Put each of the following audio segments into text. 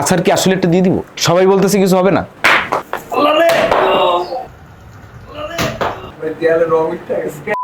আছার কি আসলে একটা দিয়ে দিব? সবাই বলতেছে কিছু হবে না? দেয়ালে রং উঠে গেছে।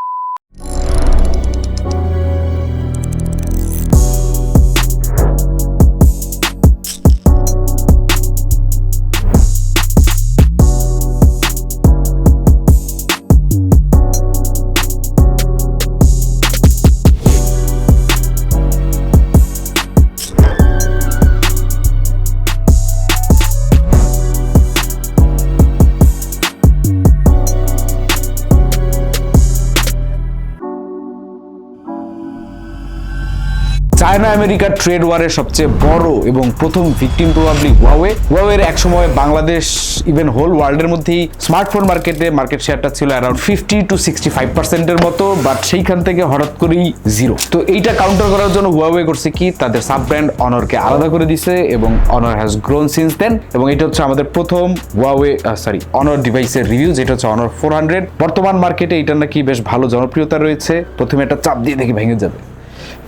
চায়না আমেরিকার ট্রেড ওয়ারের সবচেয়ে বড় এবং প্রথম ভিকটিম প্রবাবলি ওয়াওয়ে ওয়াওয়ের এক সময় বাংলাদেশ ইভেন হোল ওয়ার্ল্ডের মধ্যেই স্মার্টফোন মার্কেটে মার্কেট শেয়ারটা ছিল around fifty two sixty five পার্সেন্টের মতো বাট সেইখান থেকে হঠাৎ করেই জিরো তো এইটা কাউন্টার করার জন্য ওয়াওয়ে করছে কি? তাদের সাব ব্র্যান্ড অনরকে আলাদা করে দিছে এবং অনর হ্যাজ গ্রোন সিন্স দেন এবং এটা হচ্ছে আমাদের প্রথম ওয়াওয়ে সরি অনর ডিভাইসের রিভিউ যেটা হচ্ছে অনর ফোর হান্ড্রেড বর্তমান মার্কেটে এটা নাকি বেশ ভালো জনপ্রিয়তা রয়েছে। প্রথমে একটা চাপ দিয়ে দেখি ভেঙে যাবে।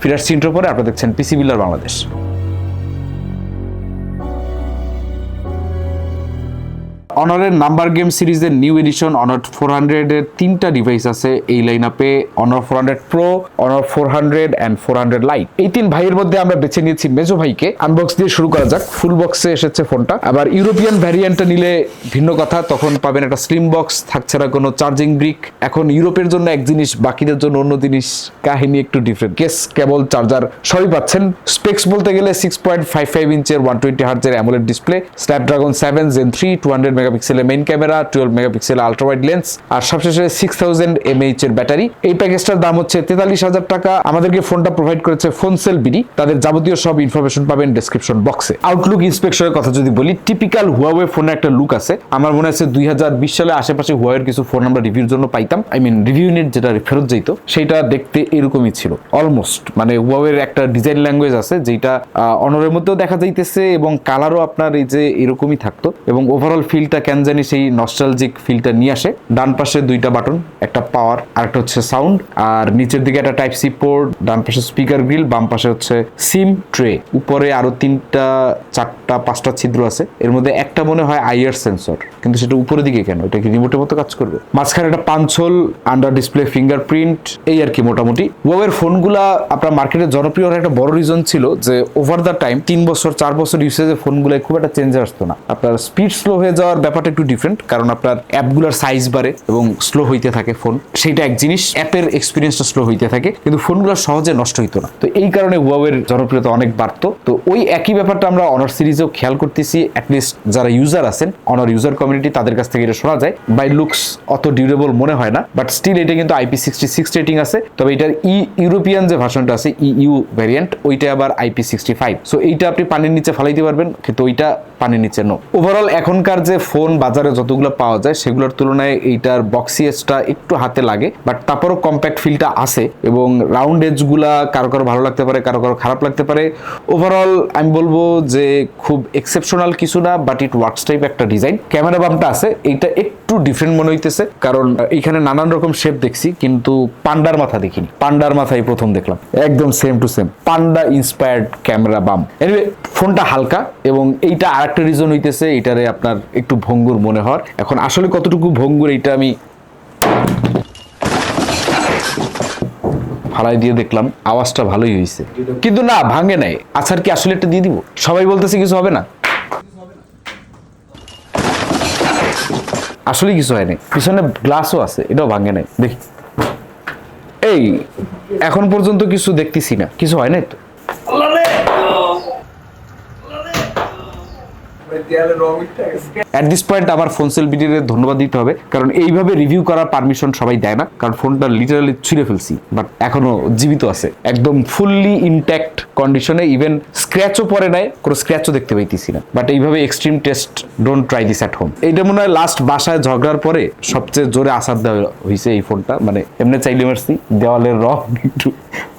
ফিরার সিন্ট্রো পরে আপনারা দেখছেন পিসি বিল্লার বাংলাদেশ অনারের নাম্বার গেম সিরিজের নিউ এডিশন অনার ফোর হান্ড্রেডের তিনটা ডিভাইস আছে এই লাইন আপে Honor four hundred pro Honor four hundred and four hundred lite এই তিন ভাইয়ের মধ্যে আমরা বেছে নিয়েছি মেজো ভাইকে। আনবক্স দিয়ে শুরু করা যাক। ফুল বক্সে এসেছে ফোনটা আবার ইউরোপিয়ান ভ্যারিয়েন্টটা নিলে ভিন্ন কথা। তখন পাবেন একটা স্লিম বক্স থাকছে না কোনো চার্জিং ব্রিক এখন ইউরোপের জন্য এক জিনিস, বাকিদের জন্য অন্য জিনিস। কাহিনী একটু ডিফারেন্ট কেস কেবল চার্জার সবই পাচ্ছেন। স্পেক্স বলতে গেলে সিক্স পয়েন্ট ফাইভ ফাইভ ইঞ্চের one twenty হার্জের AMOLED display Snapdragon seven gen three two hundred মেগাপিক্সেলের main camera twelve megapixel ultra wide lens আর সবশেষে সিক্স থাউজেন্ড এমএইচ এর ব্যাটারি এই প্যাকেজটার দাম হচ্ছে তেতাল্লিশ হাজার টাকা। আমাদেরকে ফোনটা প্রোভাইড করেছে ফোনসেল বিডি তাদের যাবতীয় সব ইনফরমেশন পাবেন ডেসক্রিপশন বক্সে আউটলুক ইন্সপেকশনের কথা যদি বলি টিপিক্যাল হুয়াওয়ে ফোনের একটা লুক আছে। আমার মনে আছে দুই হাজার বিশ সালে আশেপাশে হুয়াওয়ের কিছু ফোন আমরা রিভিউর জন্য পাইতাম। আই মিন রিভিউ ইউনিট যেটা ফেরত যেত, সেটা দেখতে এরকমই ছিল। অলমোস্ট মানে হুয়াওয়ের একটা ডিজাইন ল্যাঙ্গুয়েজ আছে যেটা অনরের মধ্যেও দেখা যাইতেছে এবং কালারও আপনার এই যে এরকমই থাকতো। এবং ওভারঅল ফিলটা কেন জানি সেই নস্টালজিক ফিলটা নিয়ে আসে। ডান পাশে দুইটা বাটন একটা পাওয়ার আর একটা হচ্ছে সাউন্ড আর নিচের দিকে একটা টাইপ সি পোর্ট ডান পাশে স্পিকার গ্রিল বাম পাশে হচ্ছে সিম ট্রে উপরে আরও তিনটা, চারটা, পাঁচটা ছিদ্র আছে। এর মধ্যে একটা মনে হয় আইয়ার সেন্সর কিন্তু সেটা উপরের দিকে কেন? এটা কি রিমোটের মতো কাজ করবে? মাঝখানে একটা পাঞ্চল আন্ডার ডিসপ্লে ফিঙ্গারপ্রিন্ট এই আর কি মোটামুটি। ওয়ের ফোনগুলা আপনার মার্কেটে জনপ্রিয় হওয়ার একটা বড় রিজন ছিল যে ওভার দ্য টাইম তিন বছর, চার বছর ইউসেজে ফোনগুলো খুব একটা চেঞ্জ আসতো না। আপনার স্পিড স্লো হয়ে যাওয়ার ব্যাপারটা একটু ডিফারেন্ট কারণ আপনার অ্যাপগুলোর সাইজ বাড়ে এবং স্লো হইতে থাকে ফোন সেইটা এক জিনিস, অ্যাপের এক্সপিরিয়েন্সটা স্লো হইতে থাকে, কিন্তু ফোনগুলো সহজে নষ্ট হইতো না। তো এই কারণে হুয়াওয়ের জনপ্রিয়তা অনেক বাড়তো। তো ওই একই ব্যাপারটা আমরা অনার সিরিজেও খেয়াল করতেছি অ্যাটলিস্ট যারা ইউজার আছেন অনার ইউজার কমিউনিটি তাদের কাছ থেকে এটা শোনা যায়। বাই লুকস অত ডিউরেবল মনে হয় না বাট স্টিল এটা কিন্তু আইপি সিক্সটি সিক্স রেটিং আছে। তবে এটার ই ইউরোপিয়ান যে ভার্সনটা আছে ই ইউ ভ্যারিয়েন্ট ওইটা আবার আইপি সিক্সটি ফাইভ সো এইটা আপনি পানির নিচে ফালাইতে পারবেন, কিন্তু ওইটা পানির নিচে নো ওভারঅল এখনকার যে ফোন বাজারে যতগুলো পাওয়া যায়, সেগুলোর তুলনায় এইটার বক্সিয়েসটা একটু হাতে লাগে বাট তারপরও কম্প্যাক্ট ফিলটা আছে এবং রাউন্ড এজগুলা কারও কারও ভালো লাগতে পারে, কারও কারও খারাপ লাগতে পারে। ওভারঅল আমি বলব যে খুব এক্সেপশনাল কিছু না বাট ইট ওয়ার্কস টাইপ একটা ডিজাইন ক্যামেরা বামটা আছে, এইটা একটু ডিফারেন্ট মনে হইতেছে, কারণ এইখানে নানান রকম শেপ দেখছি, কিন্তু পান্ডার মাথা দেখিনি। পান্ডার মাথায় প্রথম দেখলাম। একদম same to same panda inspired camera bump anyway ফোনটা হালকা এবং এইটা আরেকটা রিজন হইতেছে এটারে আপনার একটু ভঙ্গুর মনে হওয়ার। এখন আসলে কতটুকু ভঙ্গুর এইটা আমি ফালাই দিয়ে দেখলাম, আওয়াজটা ভালোই হয়েছে কিন্তু না, ভাঙে নাই। আছার কি আসলে একটা দিয়ে দিব? সবাই বলতেছে কিছু হবে না। আসলে কিছু হয়নি। পিছনে গ্লাসও আছে, এটাও ভাঙে নাই। দেখি। এই, এখন পর্যন্ত কিছু দেখতেছি না। কিছু হয় নাই তো দেয়ালে রং উঠে গেছে অ্যাট দিস পয়েন্ট আমার ফোন সেল বিডির ধন্যবাদ দিতে হবে, কারণ এইভাবে রিভিউ করার পারমিশন সবাই দেয় না, কারণ ফোনটা লিটারালি ছিঁড়ে ফেলছি বাট এখনও জীবিত আছে। একদম ফুললি ইনট্যাক্ট কন্ডিশনে ইভেন স্ক্র্যাচও পরে নাই, কোনো স্ক্র্যাচও দেখতে পাইতেছি না। বাট এইভাবে extreme test don't try this at home এইটা মনে হয় লাস্ট বাসায় ঝগড়ার পরে সবচেয়ে জোরে আসার দেওয়া হয়েছে এই ফোনটা মানে এমনি চাইলে মারছি, দেওয়ালের রং একটু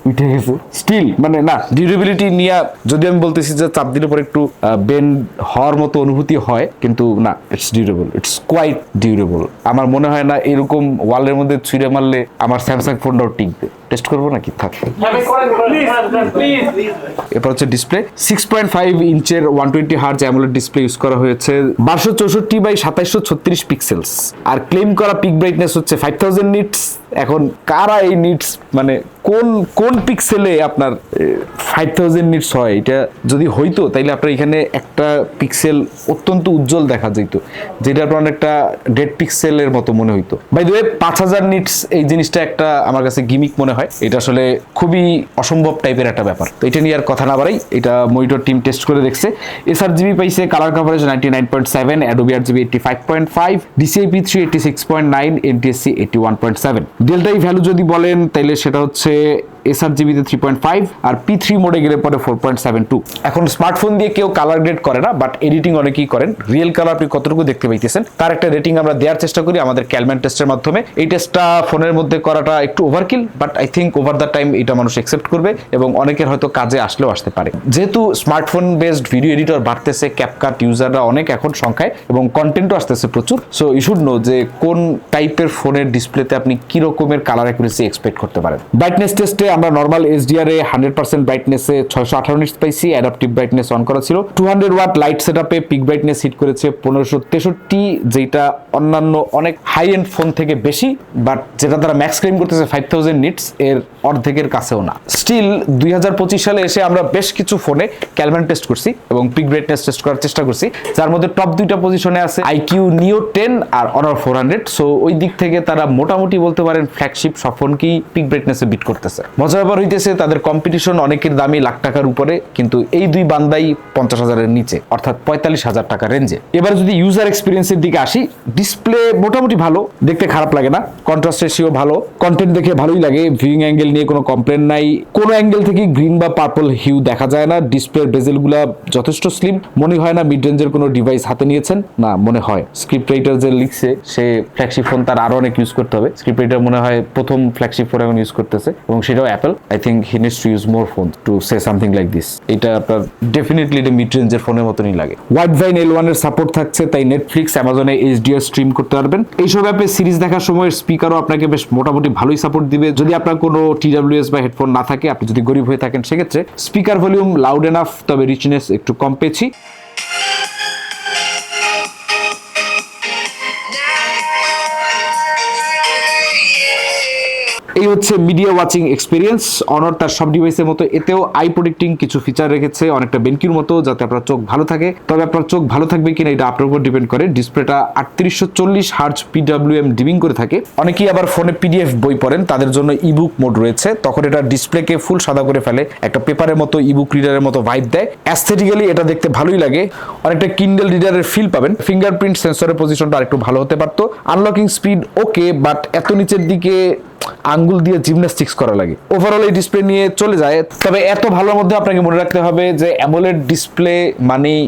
উঠে গেছে। স্টিল মানে না ডিউরেবিলিটি নিয়ে যদি আমি বলতেছি যে চাপ দিলে পরে একটু বেন্ড হওয়ার মতো অনুভূতি হয়, কিন্তু না it's durable it's quite durable আমার মনে হয় না এরকম ওয়ালের মধ্যে ছুঁড়ে মারলে আমার স্যামসাং ফোনটাও টিকবে। টেস্ট করব নাকি? থাক। এরপর হচ্ছে display six point five ইঞ্চের one twenty hertz AMOLED display use করা হয়েছে। বারোশো চৌষট্টি বাই সাতাইশশো ছত্রিশ পিক্সেলস আর ক্লেম করা পিক ব্রাইটনেস হচ্ছে ফাইভ থাউজেন্ড নিটস এখন কারা এই নিটস মানে কোন কোন পিক্সেলে আপনার ফাইভ থাউজেন্ড নিটস হয়? এটা যদি হইতো তাইলে আপনার এখানে একটা পিক্সেল অত্যন্ত উজ্জ্বল দেখা যেত যেটা আপনার অনেকটা ডেড পিক্সেলের মতো মনে হইতো। বাই দ্য পাঁচ হাজার নিটস এই জিনিসটা একটা আমার কাছে গিমিক মনে হয় এটা আসলে খুবই অসম্ভব টাইপের একটা ব্যাপার। তো এটা নিয়ে আর কথা না বাড়াই, এটা মনিটর টিম টেস্ট করে দেখছে। এসআর জিবি পাইছে colour coverage ninety nine point seven Adobe RGB eighty five point five DCIP three eighty six point nine NTSC eighty one point seven delta E value যদি বলেন, তাইলে সেটা হচ্ছে এসআর জিবিতে থ্রি পয়েন্ট ফাইভ আর P three মোডে গেলে পরে ফোর পয়েন্ট সেভেন টু এখন স্মার্টফোন দিয়ে কেউ কালার গ্রেড করে না বাট এডিটিং অনেকেই করেন। রিয়েল কালার আপনি কতটুকু দেখতে পাইতেছেন? তার একটা রেটিং আমরা দেওয়ার চেষ্টা করি আমাদের ক্যালম্যান টেস্টের মাধ্যমে। এই টেস্টটা ফোনের মধ্যে করাটা একটু overkill but I think over the time এটা মানুষ একসেপ্ট করবে এবং অনেকের হয়তো কাজে আসলেও আসতে পারে। যেহেতু স্মার্টফোন বেসড ভিডিও এডিটর বাড়তেছে ক্যাপকাট ইউজাররা অনেক এখন সংখ্যায় এবং কন্টেন্টও আসতেছে প্রচুর। সো ইউ শুড নো যে কোন টাইপের ফোনের ডিসপ্লেতে আপনি কি রকমের কালার অ্যাকুরেসি এক্সপেক্ট করতে পারেন। ব্রাইটনেস টেস্টে আমরা নর্মাল এইচডিআর এ হান্ড্রেড পার্সেন্ট ব্রাইটনেসে ছয়শো আঠারো নিটস পাইছি অ্যাডাপটিভ ব্রাইটনেস অন করা ছিল। Two hundred watt light set আপে পিক ব্রাইটনেস হিট করেছে পনেরোশো তেষট্টি, যেটা অন্যান্য অনেক হাই এন্ড ফোন থেকে বেশি বাট যেটা তারা ম্যাক্স ক্লেম করতেছে ফাইভ থাউজেন্ড নিটস এর অর্ধেকের কাছেও না। স্টিল দুই হাজার পঁচিশ সালে এসে আমরা বেশ কিছু ফোনে ক্যালম্যান টেস্ট করছি এবং পিক ব্রাইটনেস টেস্ট করার চেষ্টা করছি। যার মধ্যে টপ দুইটা পজিশনে আছে আইকিউ নিও টেন আর অনার ফোর হান্ড্রেড সো ওই দিক থেকে তারা মোটামুটি বলতে পারেন ফ্ল্যাগশিপ সব ফোনকেই পিক ব্রাইটনেসে বিট করতেছে। মজার ব্যাপার হইতেছে, তাদের কম্পিটিশন অনেকের দামই লাখ টাকার উপরে, কিন্তু এই দুই বান্দাই পঞ্চাশ হাজারের নিচে, অর্থাৎ পঁয়তাল্লিশ হাজার টাকা রেঞ্জে এবার যদি ইউজার এক্সপিরিয়েন্সের দিকে আসি ডিসপ্লে মোটামুটি ভালো, দেখতে খারাপ লাগে না কন্ট্রাস্ট রেশিও ভালো কন্টেন্ট দেখে ভালোই লাগে ভিউইং অ্যাঙ্গেল নিয়ে কোনো কমপ্লেন নাই, কোনো অ্যাঙ্গেল থেকে গ্রিন বা পার্পল হিউ দেখা যায় না ডিসপ্লের বেজেলগুলা যথেষ্ট স্লিম মনে হয় না মিড রেঞ্জের কোনো ডিভাইস হাতে নিয়েছেন? না, মনে হয়। স্ক্রিপ্ট রাইটার যে লিখছে, সে ফ্ল্যাগশিপ ফোন তার আরও অনেক ইউজ করতে হবে। স্ক্রিপ্ট রাইটার মনে হয় প্রথম ফ্ল্যাগশিপ ফোন এখন ইউজ করতেছে, এবং সেটাও Apple I think he needs to use more phone to say something like this এটা আপনার ডেফিনেটলি এটা মিড রেঞ্জের ফোনের মতনই লাগে। ওয়াইড ভাইন এল ওয়ানের সাপোর্ট থাকছে, তাই নেটফ্লিক্স অ্যামাজনে এইচ এইচডিআর স্ট্রিম করতে পারবেন। এইসব অ্যাপে সিরিজ দেখার সময় স্পিকারও আপনাকে বেশ মোটামুটি ভালোই সাপোর্ট দিবে। যদি আপনার কোনো টিডাব্লিউএস বা হেডফোন না থাকে, আপনি যদি গরিব হয়ে থাকেন, সেক্ষেত্রে স্পিকার ভলিউম লাউড এনাফ তবে রিচনেস একটু কম পেয়েছি। এই হচ্ছে মিডিয়া ওয়াচিং এক্সপিরিয়েন্স অনর তার সব ডিভাইসের মতো। এতেও আই প্রোটেক্টিং কিছু ফিচার রেখেছে, অনেকটা বেনকির মতো, যাতে আপনার চোখ ভালো থাকে। তবে আপনার চোখ ভালো থাকবে কিনা এটা আপনার উপর ডিপেন্ড করে। ডিসপ্লেটা আটত্রিশশো চল্লিশ হার্জ পিডাব্লিউএম ডিমিং করে থাকে। অনেকেই আবার ফোনে পিডিএফ বই পড়েন, তাদের জন্য ইবুক মোড রয়েছে। তখন এটা ডিসপ্লেকে ফুল সাদা করে ফেলে। একটা পেপারের মতো ইবুক রিডারের মতো ভাইব দেয়। অ্যাস্থেটিক্যালি এটা দেখতে ভালোই লাগে। অনেকটা কিন্ডেল রিডারের ফিল পাবেন। ফিঙ্গারপ্রিন্ট সেন্সরের পজিশনটা আরেকটু ভালো হতে পারতো। আনলকিং স্পিড ওকে বাট এত নিচের দিকে আঙ্গুল দিয়ে জিমন্যাস্টিক্স করা লাগে। ওভারঅল এই ডিসপ্লে নিয়ে চলে যায়। তবে এত ভালোর মধ্যে আপনাকে মনে রাখতে হবে যে অ্যামোলেড ডিসপ্লে মানেই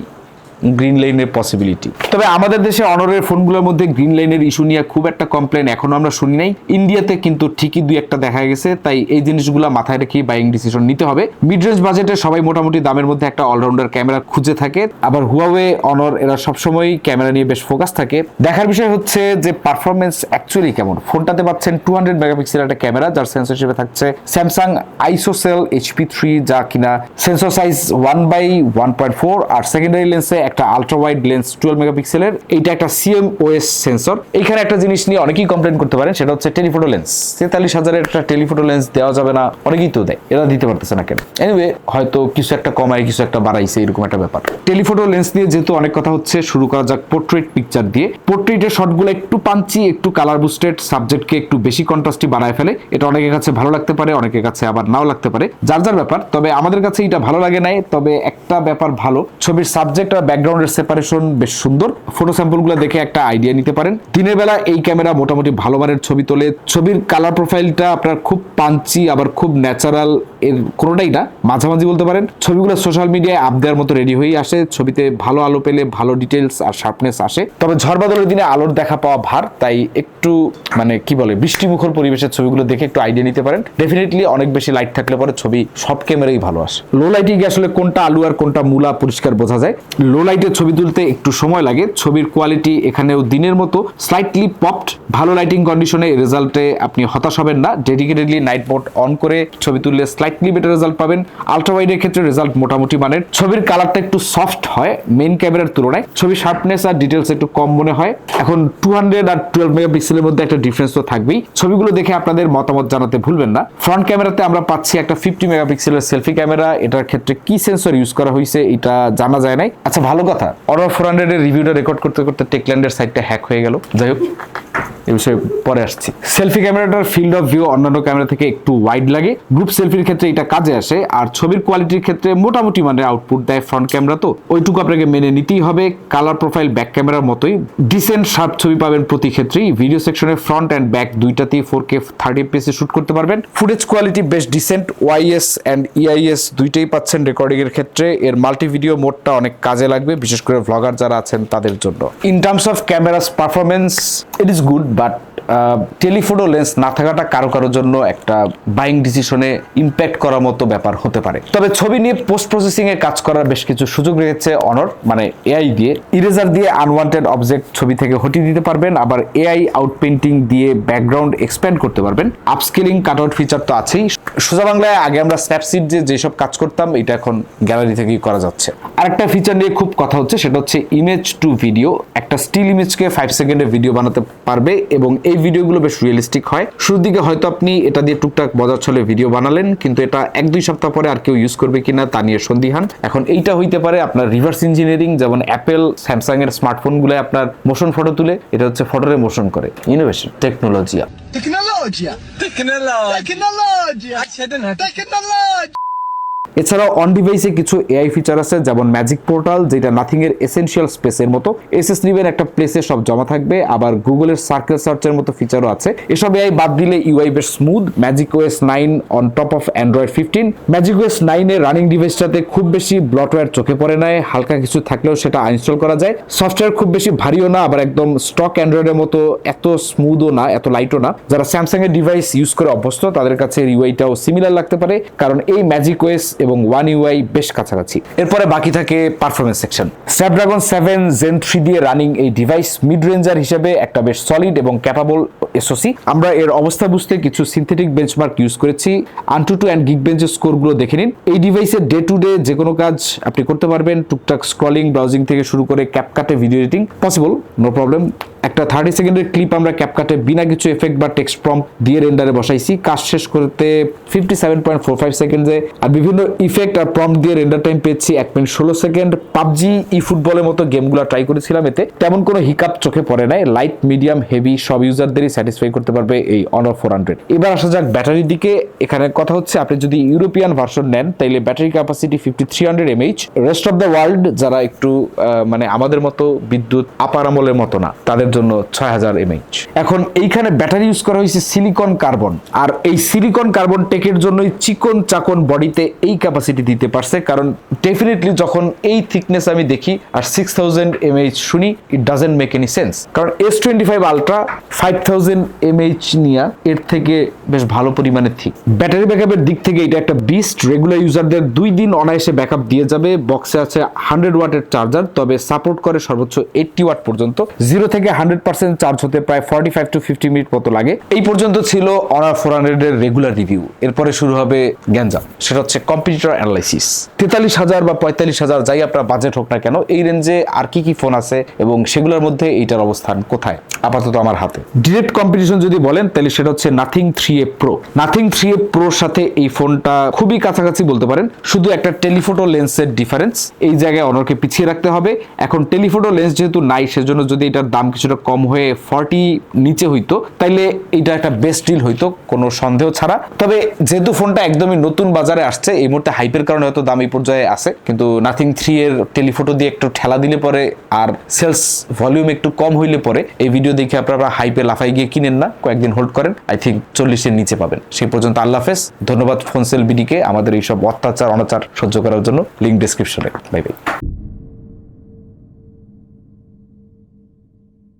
গ্রিন লাইনের পসিবিলিটি তবে আমাদের দেশে অনরের ফোনগুলোর মধ্যে গ্রিন লাইনের ইস্যু নিয়ে খুব একটা কমপ্লেন এখনও আমরা শুনি নাই। ইন্ডিয়াতে কিন্তু ঠিকই দুই একটা দেখা গেছে, তাই এই জিনিসগুলো মাথায় রেখে বাইং ডিসিশন নিতে হবে। মিড রেঞ্জ বাজেটে সবাই মোটামুটি দামের মধ্যে একটা অলরাউন্ডার ক্যামেরা খুঁজে থাকে, আবার হুয়াওয়ে অনর এরা সবসময় ক্যামেরা নিয়ে বেশ ফোকাস থাকে। দেখার বিষয় হচ্ছে যে পারফরমেন্স অ্যাকচুয়ালি কেমন? ফোনটাতে পাচ্ছেন টু হান্ড্রেড মেগাপিক্সেল একটা ক্যামেরা যার সেন্সর হিসেবে থাকছে স্যামসাং আইসোসেল এইচপি থ্রি যা কিনা sensor size one by one point four R secondary লেন্সে একটা আলট্রা ওয়াইড লেন্স টুয়েলভ মেগাপিক্সেলের এইটা একটা সিএম ওএস সেন্সর এইখানে একটা জিনিস নিয়ে অনেকেই কমপ্লেন করতে পারেন, সেটা হচ্ছে টেলিফোটো লেন্স তেতাল্লিশ হাজারের একটা টেলিফোটো লেন্স দেওয়া যাবে না, অনেকেই তো দেয়, এরা দিতে পারতেছে না কেন? এনিওয়ে হয়তো কিছু একটা কমায়, কিছু একটা বাড়াইছে, এরকম একটা ব্যাপার। টেলিফোটো লেন্স দিয়ে যেহেতু অনেক কথা হচ্ছে, শুরু করা যাক পোর্ট্রেট পিকচার দিয়ে। পোর্ট্রেটের শটগুলো একটু পাঞ্চি একটু কালার বুস্টেড সাবজেক্টকে একটু বেশি কন্ট্রাস্টি বাড়ায় ফেলে। এটা অনেকের কাছে ভালো লাগতে পারে, অনেকের কাছে আবার নাও লাগতে পারে। যার যার ব্যাপার, তবে আমাদের কাছে এটা ভালো লাগে নাই, তবে একটা ব্যাপার ভালো, ছবির সাবজেক্ট আর ব্যাকগ্রাউন্ডের সেপারেশন বেশ সুন্দর। ফটো স্যাম্পলগুলো দেখে একটা আইডিয়া নিতে পারেন। দিনের বেলা এই ক্যামেরা মোটামুটি ভালো মানের ছবি তোলে। ছবির কালার প্রোফাইলটা আপনার খুব পাঞ্চি আবার খুব ন্যাচারাল এর কোনোটাই না। মাঝামাঝি বলতে পারেন। ছবিগুলো সোশ্যাল মিডিয়ায় আপ দেওয়ার মতো রেডি হয়েই আসে। ছবিতে ভালো আলো পেলে ভালো ডিটেলস আর শার্পনেস আসে। তবে ঝড় বাদলের দিনে আলোর দেখা পাওয়া ভার, তাই একটু মানে কি বলে, বৃষ্টিমুখর পরিবেশের ছবিগুলো দেখে একটু আইডিয়া নিতে পারেন। ডেফিনেটলি অনেক বেশি লাইট থাকলে পরে ছবি সব ক্যামেরাই ভালো আসে। লো লাইটিং আসলে কোনটা আলু আর কোনটা মূলা পরিষ্কার বোঝা যায়। লো লাইটে ছবি তুলতে একটু সময় লাগে। ছবির কোয়ালিটি এখানেও দিনের মতো। স্লাইটলি পপড ভালো লাইটিং কন্ডিশনে রেজাল্টে আপনি হতাশ হবেন না। ডেডিকেটেডলি নাইট মোড অন করে ছবি তুললে স্লাইটলি বেটার রেজাল্ট পাবেন। আলট্রা ওয়াইডের ক্ষেত্রে রেজাল্ট মোটামুটি মানের। ছবির কালারটা একটু সফট হয় মেইন ক্যামেরার তুলনায়। ছবি শার্পনেস আর ডিটেলস একটু কম মনে হয়। এখন টু হান্ড্রেড আর টুয়েলভ মেগাপিক্সেলের মধ্যে একটা ডিফারেন্স তো থাকবেই। ছবিগুলো দেখে আপনাদের মতামত জানাতে ভুলবেন না। ফ্রন্ট ক্যামেরাতে আমরা পাচ্ছি একটা ফিফটি মেগাপিক্সেলের সেলফি ক্যামেরা এটার ক্ষেত্রে কি সেন্সর ইউজ করা হয়েছে এটা জানা যায় নাই। আচ্ছা ভালো কথা। অর্ডার ফোর হান্ড্রেডের রিভিউটা রেকর্ড করতে করতে টেকল্যান্ডের সাইটটা হ্যাক হয়ে গেল। যাই হোক, এ বিষয়ে পরে আসছি। সেলফি ক্যামেরাটার ফিল্ড অফ ভিউ অন্যান্য ক্যামেরা থেকে একটু ওয়াইড লাগে। গ্রুপ সেলফির ক্ষেত্রে এটা কাজে আসে, আর ছবির কোয়ালিটির ক্ষেত্রে মোটামুটি মানে আউটপুট দেয় ফ্রন্ট ক্যামেরা তো। ওইটুকু আপনাকে মেনে নিতেই হবে কালার প্রোফাইল ব্যাক ক্যামেরার মতোই। ডিসেন্ট শার্প ছবি পাবেন প্রতি ক্ষেত্রেই। ভিডিও সেকশনে front and back দুইটাতেই four K thirty FPS shoot করতে পারবেন। ফুটেজ কোয়ালিটি বেশ ডিসেন্ট ওয়াইএস অ্যান্ড ইআইএস দুইটাই পাচ্ছেন রেকর্ডিং এর ক্ষেত্রে। এর মাল্টি ভিডিও মোডটা অনেক কাজে লাগবে বিশেষ করে ভ্লগার যারা আছেন তাদের জন্য। In terms of cameras performance it is good but telephoto lens না থাকাটা কারও কারোর জন্য একটা বাইং ডিসিশনে ইম্প্যাক্ট করার মতো ব্যাপার হতে পারে। তবে ছবি নিয়ে পোস্ট প্রসেসিং এ কাজ করার বেশ কিছু সুযোগ রয়েছে অনর মানে এআই দিয়ে। ইরেজার দিয়ে আনওয়ান্টেড অবজেক্ট ছবি থেকে হটিয়ে দিতে পারবেন, আবার এআই আউটপেন্টিং দিয়ে ব্যাকগ্রাউন্ড এক্সপ্যান্ড করতে পারবেন। আপস্কেলিং কাটআউট ফিচার তো আছেই। সোজা বাংলায় আগে আমরা স্ন্যাপসিট যে যেসব কাজ করতাম, এটা এখন গ্যালারি থেকেই করা যাচ্ছে। আরেকটা ফিচার নিয়ে খুব কথা হচ্ছে, সেটা হচ্ছে ইমেজ টু ভিডিও একটা স্টিল ইমেজকে ফাইভ সেকেন্ডের ভিডিও বানাতে পারবে এবং এই ভিডিওগুলো বেশ রিয়েলিস্টিক হয় শুরুর দিকে হয়তো আপনি এটা দিয়ে টুকটাক মজার ছলে ভিডিও বানালেন কিন্তু এটা এক দুই সপ্তাহ পরে আর কেউ ইউজ করবে কিনা তা নিয়ে সন্দিহান এখন এইটা হইতে পারে আপনার রিভার্স ইঞ্জিনিয়ারিং যেমন অ্যাপেল স্যামসাং এর স্মার্টফোনগুলো আপনার মোশন ফটো তুলে এটা হচ্ছে ফটোরে মোশন করে ইনোভেশন টেকনোলজিয়া Tecnologia! Tecnologia! Tecnologia! এছাড়াও অন ডিভাইসে কিছু এআই ফিচার আছে, যেমন ম্যাজিক পোর্টাল যেটা নাথিং এর এসেনশিয়াল স্পেসের মতো। এসএস নিবেন একটা প্লেসে সব জমা থাকবে, আবার গুগলের সার্কেল সার্চের মতো ফিচারও আছে। এসব এআই বাদ দিলে ইউআই বেশ smooth Magic OS nine on top of Android fifteen Magic OS নাইনের রানিং ডিভাইসটাতে খুব বেশি ব্লটওয়্যার চোখে পড়ে নাই, হালকা কিছু থাকলেও সেটা ইনস্টল করা যায়। সফটওয়্যার খুব বেশি ভারীও না, আবার একদম স্টক অ্যান্ড্রয়েডের মতো এত স্মুথও না, এত লাইটও না। যারা স্যামসাং এর ডিভাইস ইউজ করে অভ্যস্ত, তাদের কাছে ইউআইটাও সিমিলার লাগতে পারে। কারণ এই ম্যাজিক ওএস এবং ওয়ান ইউআই বেশ কাছাকাছি। এরপরে বাকি থাকে performance section Snapdragon seven Gen three দিয়ে রানিং এই ডিভাইস মিড রেঞ্জার হিসেবে একটা বেশ সলিড এবং ক্যাপাবল এসওসি। আমরা এর অবস্থা বুঝতে কিছু সিনথেটিক বেঞ্চমার্ক ইউজ করেছি। আনটু টু অ্যান্ড গিগ বেঞ্চের স্কোরগুলো দেখে নিন। এই ডিভাইসের ডে টু ডে যে কোনো কাজ আপনি করতে পারবেন। টুকটাক স্ক্রলিং ব্রাউজিং থেকে শুরু করে ক্যাপকাটে video editing possible no problem একটা থার্টি সেকেন্ডের ক্লিপ আমরা ক্যাপকাটে বিনা কিছু এফেক্ট বা টেক্সট প্রম দিয়ে রেন্ডারে বসাইছি। কাজ শেষ করতে fifty seven point four five সেকেন্ডে আর বিভিন্ন ইফেক্ট আর প্রম দিয়ে রেন্ডার টাইম পেয়েছি এক মিনিট ষোলো সেকেন্ড পাবজি ই ফুটবলের মতো গেমগুলো ট্রাই করেছিলাম এতে। তেমন কোনো হিকাপ চোখে পড়ে নাই। লাইট মিডিয়াম হেভি সব ইউজারদেরই স্যাটিসফাই করতে পারবে এই অনার ফোর হান্ড্রেড এবার আসা যাক ব্যাটারির দিকে। এখানে কথা হচ্ছে, আপনি যদি ইউরোপিয়ান ভার্সন নেন, তাইলে battery capacity fifty three hundred mAh rest of the world যারা একটু মানে আমাদের মতো বিদ্যুৎ আপার আমলের মতো না, তাদের জন্য ছয় হাজার এমএইচ এখন এইখানে ব্যাটারি ইউজ করা হয়েছে সিলিকন কার্বন আর এই সিলিকন কার্বন টেকের জন্যই চিকন চাকন বডিতে এই ক্যাপাসিটি দিতে পারছে। কারণ ডেফিনেটলি যখন এই থিকনেস আমি দেখি আর সিক্স থাউজেন্ড এমএইচ শুনি it doesn't make any sense কারণ S twenty five Ultra five thousand mAh নিয়া এর থেকে বেশ ভালো পরিমাণে থিক ব্যাটারি ব্যাকআপের দিক থেকে এটা একটা বিস্ট রেগুলার ইউজারদের দুই দিন অনায়াসে ব্যাকআপ দিয়ে যাবে। বক্সে আছে হান্ড্রেড ওয়াটের চার্জার তবে সাপোর্ট করে সর্বোচ্চ এইটটি ওয়াট পর্যন্ত। জিরো থেকে হান্ড্রেড পার্সেন্ট চার্জ হতে প্রায় forty five to fifty minute মতো লাগে। এই পর্যন্ত ছিল অনার ফোর হান্ড্রেডের রেগুলার রিভিউ এরপরে শুরু হবে গ্যাঞ্জাম সেটা হচ্ছে কম্পিউটার অ্যানালাইসিস তেতাল্লিশ হাজার বা পঁয়তাল্লিশ হাজার যাই আপনার বাজেট হোক না কেন, এই রেঞ্জে আর কি কি ফোন আছে এবং সেগুলোর মধ্যে এইটার অবস্থান কোথায়? আপাতত আমার হাতে। ডিরেক্ট কম্পিটিশন যদি বলেন, তাহলে সেটা হচ্ছে Nothing three A pro Nothing three A প্রোর সাথে এই ফোনটা খুবই কাছাকাছি বলতে পারেন। শুধু একটা টেলিফোটো লেন্সের ডিফারেন্স এই জায়গায় অনরকে পিছিয়ে রাখতে হবে। এখন টেলিফোটো লেন্স যেহেতু নাই, সেজন্য যদি এটার দাম কিছুটা কম হয়ে ফর্টি নিচে হইতো, তাইলে এটা একটা বেস্ট ডিল হইতো, কোনো সন্দেহ ছাড়া। তবে যেহেতু ফোনটা একদমই নতুন বাজারে আসছে, এই মুহূর্তে হাইপের কারণে হয়তো দাম এই পর্যায়ে আছে। কিন্তু নাথিং থ্রি এর টেলিফোটো দিয়ে একটু ঠেলা দিলে পরে আর সেলস ভলিউম একটু কম হইলে পরে, এই ভিডিও দেখে আপনারা হাইপে লাফাই গিয়ে কিনেন না, কয়েকদিন হোল্ড করেন আই থিঙ্ক চল্লিশের নিচে পাবেন। সেই পর্যন্ত আল্লাহ হাফেজ। ধন্যবাদ ফোনসেল বিডিকে। আমাদের এইসব অত্যাচার, অনাচার সহ্য করার জন্য লিঙ্ক ডিসক্রিপশনে বাই বাই